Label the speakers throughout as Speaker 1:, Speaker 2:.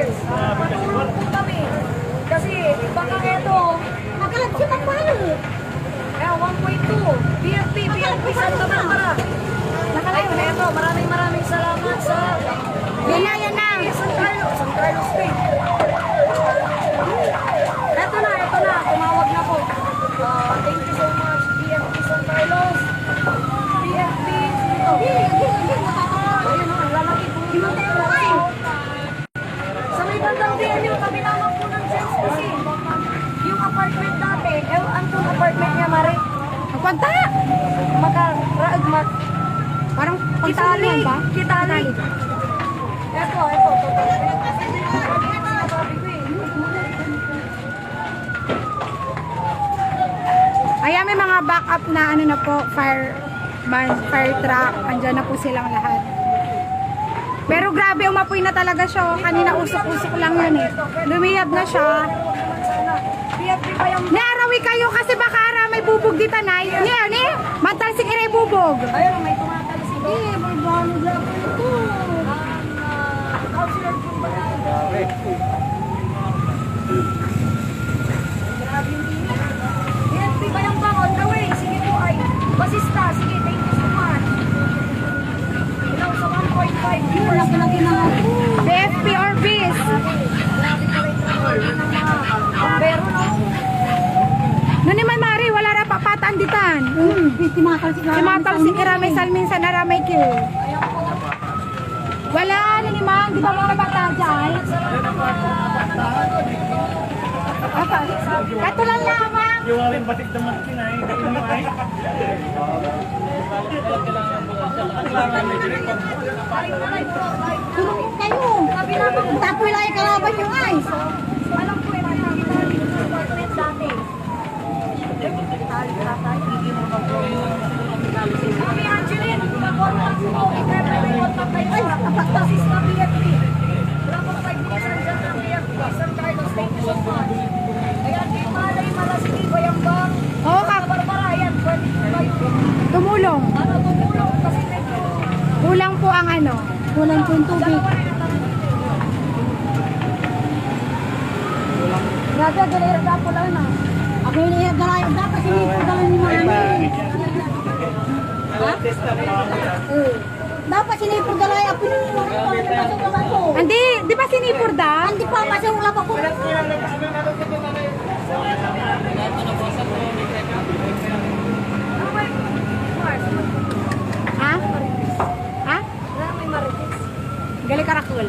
Speaker 1: Mars, matulog po kami. Kasi baka eto,
Speaker 2: Nakalat siya ng palo.
Speaker 1: eh, 1.2, BFP, BFP Santa Barbara. Ayun, eto, maraming maraming salamat sa
Speaker 2: Yan na, yan na.
Speaker 1: San Carlos, San Carlos State. Eto na, eto na, tumawag na po. Ah, thank you so much, BFP San Carlos. BFP, sino? Ayun, ang lalaki po. Sa may bandang din yung kami naman po ng Sense kasi yung apartment dati, eh, ang tong apartment niya, Mare,
Speaker 2: Magkwanta.
Speaker 1: maka, raag, mak,
Speaker 2: Parang
Speaker 1: kitali,
Speaker 2: pagsalihan ba?
Speaker 1: kitali. Eto, eto, eto. Sabi ko eh.
Speaker 2: Ayan, may mga backup na ano na po, fire, man, fire truck. Andyan na po silang lahat. Pero grabe, umapoy na talaga siya. Kanina usok-usok lang yun eh. Lumiyab na siya. Niarawi kayo kasi baka ara may bubog dito na. Niya, ni? Mantal si Kiray bubog.
Speaker 1: Ayun, may tumatalsik.
Speaker 2: Eh, may bano lang ito.
Speaker 1: Ah, councilor po ba? Grabe yung init. BFP ba yung bang on the way? Sige po ay. Basista, sige, thank you so much. Ilaw sa 1.5 viewers.
Speaker 2: Wala pala ginawa. BFP or BIS.
Speaker 1: Grabe trabaho ng mga bombero, no?
Speaker 2: No ni Mari, wala ra papataan ditan.
Speaker 3: Timatal si
Speaker 2: Si Matal si Kiramay Salmin sa Naramay.
Speaker 1: Ayan po.
Speaker 2: Wala ano ni Mang, di ba mga bata dyan? Apa? Kato lang lamang.
Speaker 4: Yung aling batik naman kinay.
Speaker 3: Tulungin kayo. Tapoy lang yung kalaban yung ice.
Speaker 1: Alam ko eh, nakikita dito sa apartment dati. Tali tatay, hindi mo Mami Angeline, mag-contact po. I-prepare may contact kayo sa Basis na BFP. Wala pong 5 minutes andyan ng BFP. San Carlos, thank you so much. Ayan, kay Malay, Malasigi, Bayambang.
Speaker 2: Oo, ka.
Speaker 1: Barbara, ayan, pwede po kayo.
Speaker 2: Tumulong.
Speaker 1: Ano, tumulong kasi medyo
Speaker 2: Kulang po ang ano.
Speaker 3: Kulang po yung tubig.
Speaker 1: dalawa na yung
Speaker 3: Grabe, galera dapo lang na. Ako yung iya galaya. Dapat sinipod lang ni mami. Ha? Eh. Dapat sinipod galaya. Ako yung pasok naman ko.
Speaker 2: Hindi, di ba sinipur da?
Speaker 3: Hindi pa, pasok lang ako.
Speaker 1: Ano ba yung Mars?
Speaker 2: Ha? Ha?
Speaker 1: Wala may marites.
Speaker 2: Karakul.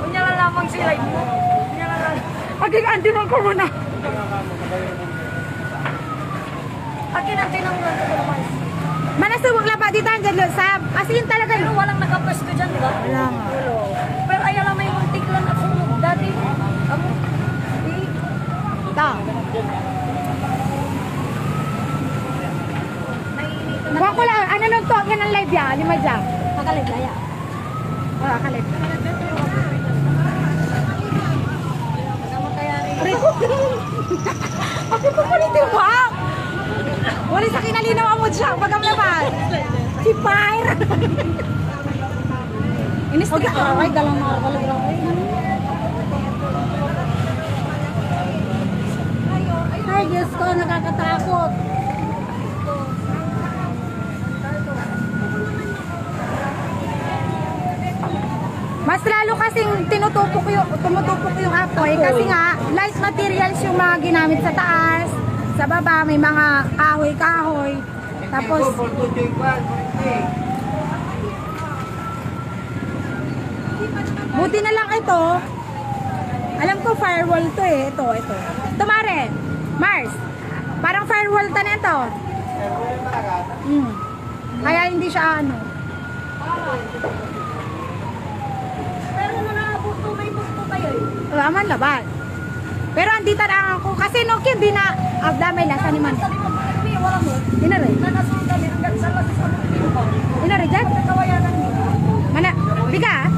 Speaker 1: Kunya lang lamang si live mo. Kunya lang lang.
Speaker 2: Aging andi ko muna.
Speaker 1: Akin ang tinanggal ko naman.
Speaker 2: Manasubok lang ba dito ang dyan sa as in talaga
Speaker 1: Pero walang nakapwesto dyan, di ba?
Speaker 2: Wala nga.
Speaker 1: Pero ay alam may muntik lang sunog dati. Amo,
Speaker 2: Ito.
Speaker 1: na.
Speaker 2: Kuha ko lang, ano nung to, yan ang live ya, lima dyan.
Speaker 3: Makalagaya.
Speaker 2: Oh, akalit. Ako pa pa nito ba? Wala sa ang siya, bagam naman. Si Pyre. Inis-trip ko.
Speaker 3: Ay, dalang mga kalagaya. Ay, Diyos ko, nakakatakot.
Speaker 2: Mas lalo kasing tinutupok yung, tumutupok yung apoy kasi nga light materials yung mga ginamit sa taas, sa baba may mga kahoy-kahoy. Tapos buti na lang ito. Alam ko firewall to eh, ito, ito. Ito Mare, Mars. Parang firewall ta na ito. Hmm. Kaya hindi siya ano.
Speaker 1: Pero nung naabot to, may gusto kayo eh.
Speaker 2: Uh, aman laban. Pero andito na ako kasi no kid di na abdamay lasa ni man.
Speaker 1: Sabi mo, hindi, wala mo.
Speaker 2: Ina rin.
Speaker 1: Nanasunod kami hanggang sa lakas sa mga ko.
Speaker 2: Ina rin dyan. Mana biga. ah.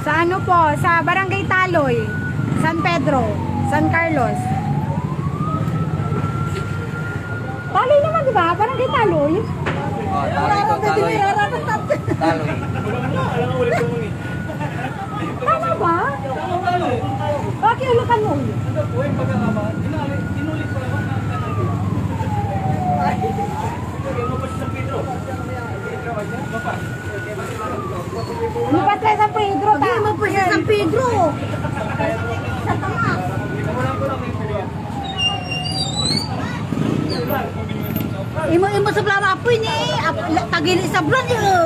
Speaker 2: Sa ano po, sa Barangay Taloy, San Pedro. San Carlos. Taloy naman, di ba? Parang di taloy.
Speaker 5: Oh, taloy ko, taloy. Taloy.
Speaker 4: Mo.
Speaker 2: Tama ba? Bakit ulakan mo? Lupat ka sa Pedro, ta.
Speaker 3: Hindi mo pa sa San Pedro. Sa tama. Imo imo sa plama apo ini, tagili sa yo.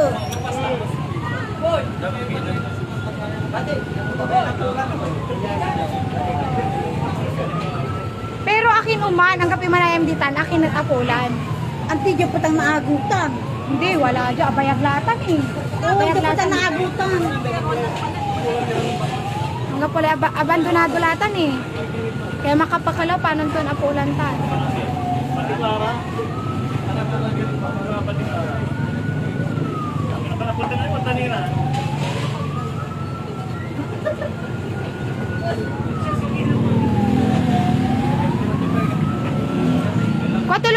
Speaker 2: Pero akin uman, ang kape manayam ditan, akin at apulan.
Speaker 3: Anti jud patang naagutan.
Speaker 2: Hindi, wala dyan. Abayag latan eh.
Speaker 3: Oo,
Speaker 2: Abayag
Speaker 3: jud patang
Speaker 2: latan.
Speaker 3: naagutan.
Speaker 2: Hanggang pala ab abandonado latan eh. Kaya makapakalaw, paano to apulan tan.
Speaker 4: Pati Clara. Anak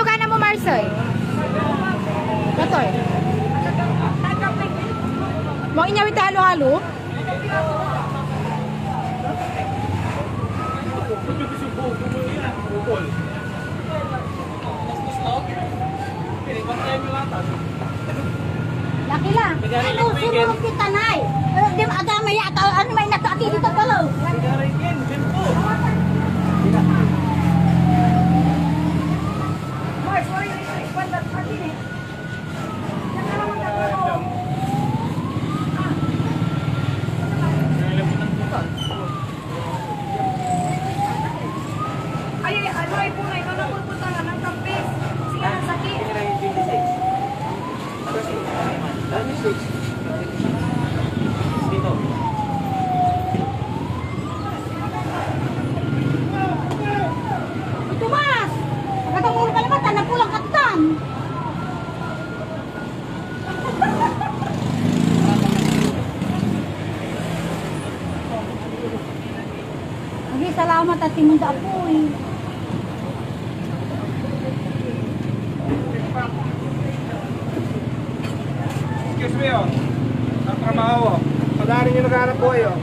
Speaker 4: ko na
Speaker 2: mo, Marsoy. Katoy. Mo halo-halo?
Speaker 3: Laki lang. Ano sumunod kita nay? Di ba ada may ata ano may natati dito pala.
Speaker 1: Mars, wala yung isa that party eh. Yan na naman ako. Ay, ay, ano ay punay, ikaw na pupunta nga ng kampis. Siya ang sakit.
Speaker 3: Tumas. Katong mo pala mata na pulang katan. Lagi salamat at timunda po eh.
Speaker 4: Excuse me oh. Ang trabaho oh. Padarin nyo naghanap po kayo.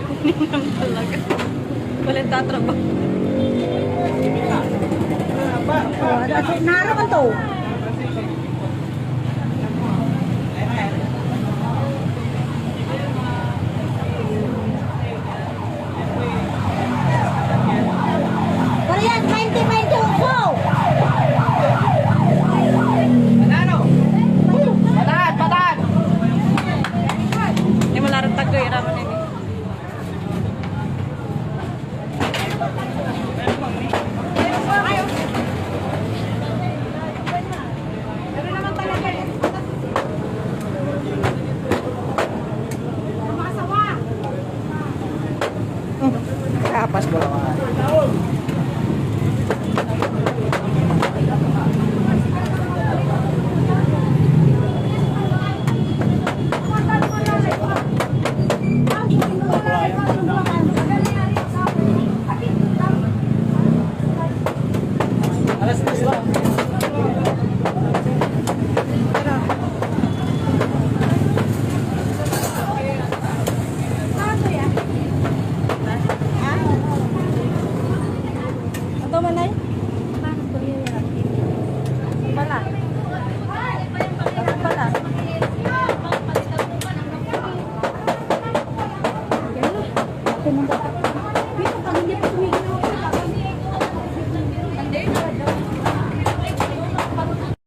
Speaker 3: Oh, naraman to.
Speaker 5: Kapas ko lang.